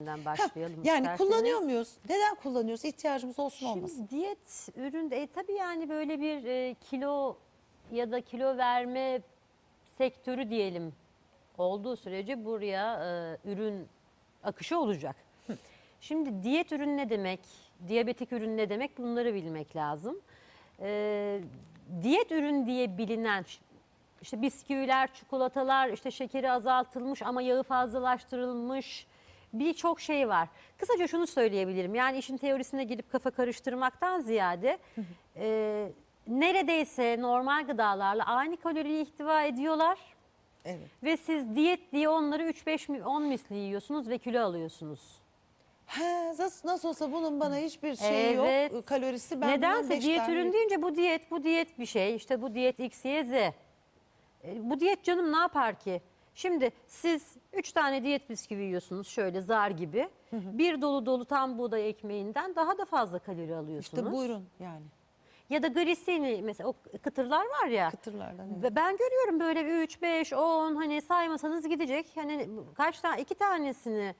başlayalım. Yani isterseniz. kullanıyor muyuz? Neden kullanıyoruz? İhtiyacımız olsun olmasın. Şimdi diyet üründe e, tabii yani böyle bir e, kilo ya da kilo verme sektörü diyelim olduğu sürece buraya e, ürün akışı olacak. Şimdi diyet ürün ne demek, diyabetik ürün ne demek bunları bilmek lazım. E, diyet ürün diye bilinen işte bisküviler, çikolatalar, işte şekeri azaltılmış ama yağı fazlalaştırılmış birçok şey var. Kısaca şunu söyleyebilirim. Yani işin teorisine girip kafa karıştırmaktan ziyade e, neredeyse normal gıdalarla aynı kaloriyi ihtiva ediyorlar. Evet. Ve siz diyet diye onları 3-5 mi- 10 misli yiyorsunuz ve kilo alıyorsunuz. He, nasıl, olsa bunun bana hiçbir şey Evet. yok. Kalorisi ben Nedense diyet ürün deyince bu diyet, bu diyet bir şey. İşte bu diyet X, Y, Z. E, Bu diyet canım ne yapar ki? Şimdi siz 3 tane diyet bisküvi yiyorsunuz şöyle zar gibi. Bir dolu dolu tam buğday ekmeğinden daha da fazla kalori alıyorsunuz. İşte buyurun yani. Ya da grisini mesela o kıtırlar var ya. Kıtırlardan evet. Ve Ben görüyorum böyle 3, 5, 10 hani saymasanız gidecek. Hani kaç tane iki tanesini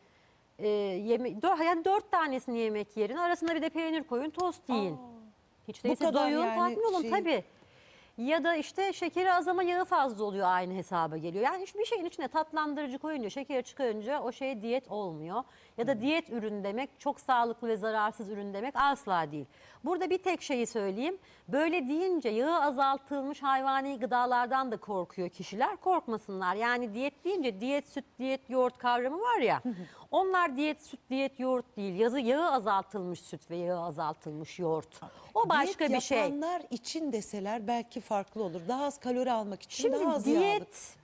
e, yeme, dört, yani dört tanesini yemek yerin. Arasına bir de peynir koyun tost yiyin. Hiç değilse doyun yani tatmin olun şey- tabii. Ya da işte şekeri az ama yağı fazla oluyor aynı hesaba geliyor. Yani bir şeyin içine tatlandırıcı koyunca, şeker çıkınca o şey diyet olmuyor. Ya da diyet ürün demek çok sağlıklı ve zararsız ürün demek asla değil. Burada bir tek şeyi söyleyeyim. Böyle deyince yağı azaltılmış hayvani gıdalardan da korkuyor kişiler. Korkmasınlar. Yani diyet deyince diyet süt, diyet yoğurt kavramı var ya. onlar diyet süt, diyet yoğurt değil. Yazı yağı azaltılmış süt ve yağı azaltılmış yoğurt. O başka Diyet bir şey. yapanlar için deseler belki farklı olur. Daha az kalori almak için Şimdi daha az diyet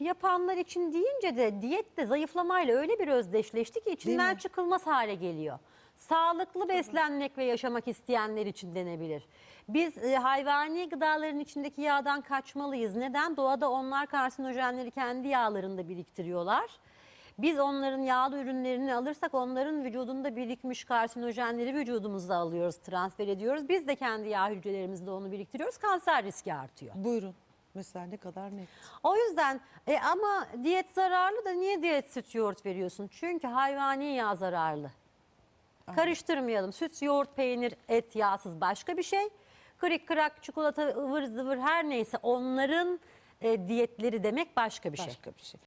yapanlar için deyince de diyet de zayıflamayla öyle bir özdeşleşti ki içinden mi? çıkılmaz hale geliyor. Sağlıklı beslenmek ve yaşamak isteyenler için denebilir. Biz e, hayvani gıdaların içindeki yağdan kaçmalıyız. Neden? Doğada onlar karsinojenleri kendi yağlarında biriktiriyorlar. Biz onların yağlı ürünlerini alırsak onların vücudunda birikmiş karsinojenleri vücudumuzda alıyoruz, transfer ediyoruz. Biz de kendi yağ hücrelerimizde onu biriktiriyoruz. Kanser riski artıyor. Buyurun. Mesela ne kadar net. O yüzden e, ama diyet zararlı da niye diyet süt yoğurt veriyorsun? Çünkü hayvani yağ zararlı. Karıştırmayalım. Süt, yoğurt, peynir, et yağsız başka bir şey. Kırık kırak, çikolata, ıvır zıvır her neyse onların e, diyetleri demek başka bir şey. Başka bir şey.